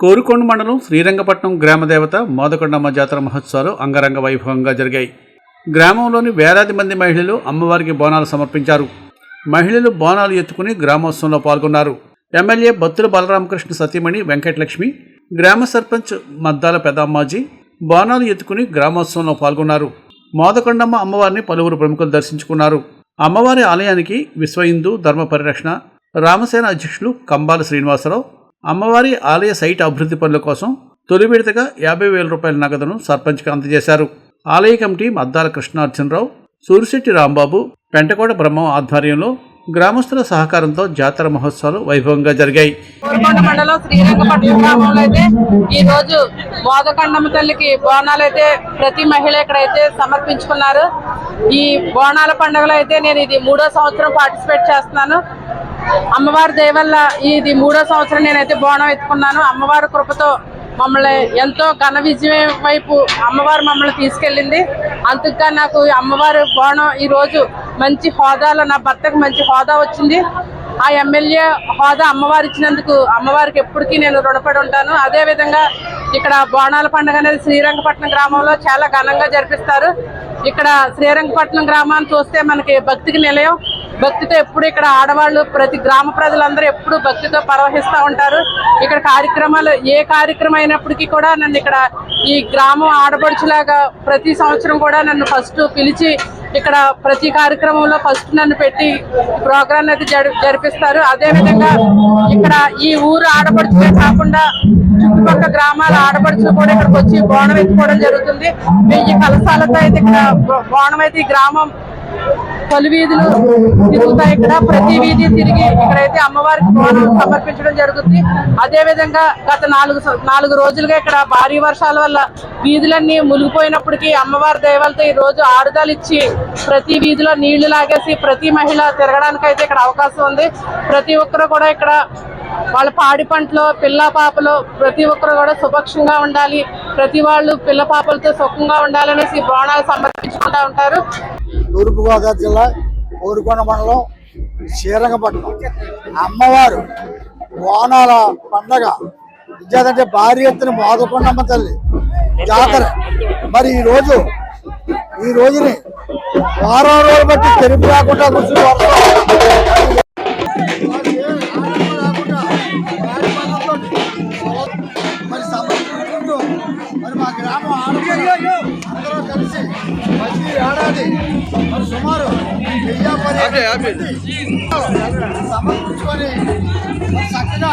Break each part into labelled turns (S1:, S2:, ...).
S1: Korukonda మండలం శ్రీరంగపట్నం గ్రామదేవత మోదకొండమ్మ జాతర మహోత్సవాలు అంగరంగ వైభవంగా జరిగాయి. గ్రామంలోని వేలాది మంది మహిళలు అమ్మవారికి బోనాలు సమర్పించారు. మహిళలు బోనాలు ఎత్తుకుని గ్రామోత్సవంలో పాల్గొన్నారు. ఎమ్మెల్యే బత్తుల బలరామకృష్ణ సతీమణి వెంకటలక్ష్మి గ్రామ సర్పంచ్ మద్దాల పెదమ్మాజీ బోనాలు ఎత్తుకుని గ్రామోత్సవంలో పాల్గొన్నారు. మోదకొండమ్మ అమ్మవారిని పలువురు ప్రముఖులు దర్శించుకున్నారు. అమ్మవారి ఆలయానికి విశ్వ హిందూ ధర్మ పరిరక్షణ రామసేన అధ్యక్షులు కంబాల శ్రీనివాసరావు అమ్మవారి ఆలయ సైట్ అభివృద్ధి పనుల కోసం తొలి విడతగా యాభై వేల రూపాయల నగదును సర్పంచ్కి అందజేశారు. ఆలయ కమిటీ మద్దాల కృష్ణార్జునరావు సూరిశెట్టి రాంబాబు పెంటకోట బ్రహ్మం ఆధ్వర్యంలో గ్రామస్తుల సహకారంతో జాతర మహోత్సవాలు వైభవంగా జరిగాయి.
S2: మండలం శ్రీరంగపట్నం గ్రామంలో అయితే ఈ రోజు బోధకండమ్మ తల్లికి బోనాలు అయితే ప్రతి మహిళ ఇక్కడైతే సమర్పించుకున్నారు. ఈ బోనాల పండుగలో అయితే నేను ఇది మూడో సంవత్సరం పార్టిసిపేట్ చేస్తున్నాను. అమ్మవారి దయవల్ల ఇది మూడో సంవత్సరం నేనైతే బోనం ఎత్తుకున్నాను. అమ్మవారి కృపతో మమ్మల్ని ఎంతో ఘన విజయం వైపు అమ్మవారు మమ్మల్ని తీసుకెళ్ళింది. అందుకు నాకు ఈ బోనం ఈరోజు మంచి హోదాలో నా భర్తకు మంచి హోదా వచ్చింది. ఆ ఎమ్మెల్యే హోదా అమ్మవారు ఇచ్చినందుకు అమ్మవారికి ఎప్పటికీ నేను రుణపడి ఉంటాను. అదేవిధంగా ఇక్కడ బోనాల పండుగ అనేది శ్రీరంగపట్నం గ్రామంలో చాలా ఘనంగా జరిపిస్తారు. ఇక్కడ శ్రీరంగపట్నం గ్రామాన్ని చూస్తే మనకి భక్తికి నిలయం. భక్తితో ఎప్పుడు ఇక్కడ ఆడవాళ్ళు ప్రతి గ్రామ ప్రజలందరూ ఎప్పుడు భక్తితో ప్రవహిస్తూ ఉంటారు. ఇక్కడ కార్యక్రమాలు ఏ కార్యక్రమం అయినప్పటికీ కూడా నన్ను ఇక్కడ ఈ గ్రామం ఆడపడుచులాగా ప్రతి సంవత్సరం కూడా నన్ను ఫస్ట్ పిలిచి ఇక్కడ ప్రతి కార్యక్రమంలో ఫస్ట్ నన్ను పెట్టి ప్రోగ్రాం అయితే జరి జరిపిస్తారు. అదే విధంగా ఇక్కడ ఈ ఊరు ఆడపడుచులే కాకుండా చుట్టుపక్కల గ్రామాల ఆడపడుచులు కూడా ఇక్కడికి వచ్చి బోనం ఎత్తుకోవడం జరుగుతుంది. వెయ్యి కలసాలతో అయితే ఇక్కడ బో- బోనం అయితే ఈ గ్రామం పలు వీధులు తిరుగుతాయి ఇక్కడ. ప్రతి వీధి తిరిగి ఇక్కడైతే అమ్మవారికి బోనం సమర్పించడం జరుగుతుంది. అదే విధంగా గత నాలుగు నాలుగు రోజులుగా ఇక్కడ భారీ వర్షాల వల్ల వీధులన్నీ మునిగిపోయినప్పటికీ అమ్మవారి దేవాలతో ఈ రోజు ఆరుదలు ఇచ్చి ప్రతి వీధిలో నీళ్ళు లాగేసి ప్రతి మహిళ తిరగడానికి అయితే ఇక్కడ అవకాశం ఉంది. ప్రతి ఒక్కరు కూడా ఇక్కడ వాళ్ళ పాడి పంటలో పిల్ల పాపలు ప్రతి ఒక్కరు కూడా సుభక్షంగా ఉండాలి. ప్రతి వాళ్ళు పిల్ల పాపలతో సుఖంగా ఉండాలనేసి బోనాలు సమర్పించుకుంటా ఉంటారు.
S3: తూర్పుగోదావరి జిల్లా ఊరుకొండ మండలం శ్రీరంగపట్నం. అమ్మవారు బోనాల పండగ. అంటే భారీ ఎత్తున మోదకొండమ్మ తల్లి జాతర. మరి ఈ రోజు ఈ రోజుని వారం రోజులు బట్టి తెలుపు రాకుండా కూర్చుని మరి మా గ్రామం ఆడపిల్ల అందరూ కలిసి ప్రతి ఏడాది మరి సుమారు వెయ్యి పది సమర్పించుకొని మరి చక్కగా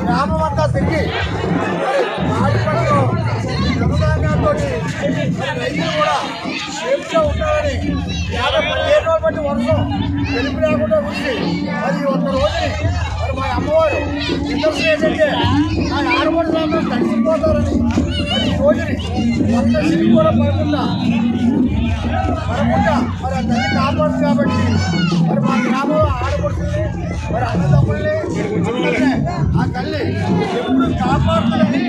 S3: గ్రామం అంతా తిరిగి మరి ఆడపిల్లలు సముదాయంతో రైతులు కూడా సేఫ్గా ఉండాలని యాభై పదిహేను బట్టి వర్షం తెలుపు లేకుండా ఉంది మరి ఒక్క రోజుని మా అమ్మవారు నిదర్శనం ఏంటంటే ఆ ఆడపడులు అందరూ తడిసిపోతారని మరి రోజుని ఒక్క సిరి కూడా పడకుండా పడకుండా మరి ఆ తల్లి కాపాడు కాబట్టి మరి మా గ్రామంలో ఆడపడుతుంది మరి అన్నదమ్ముల్ని ఆ తల్లి ఎప్పుడు కాపాడుతుందని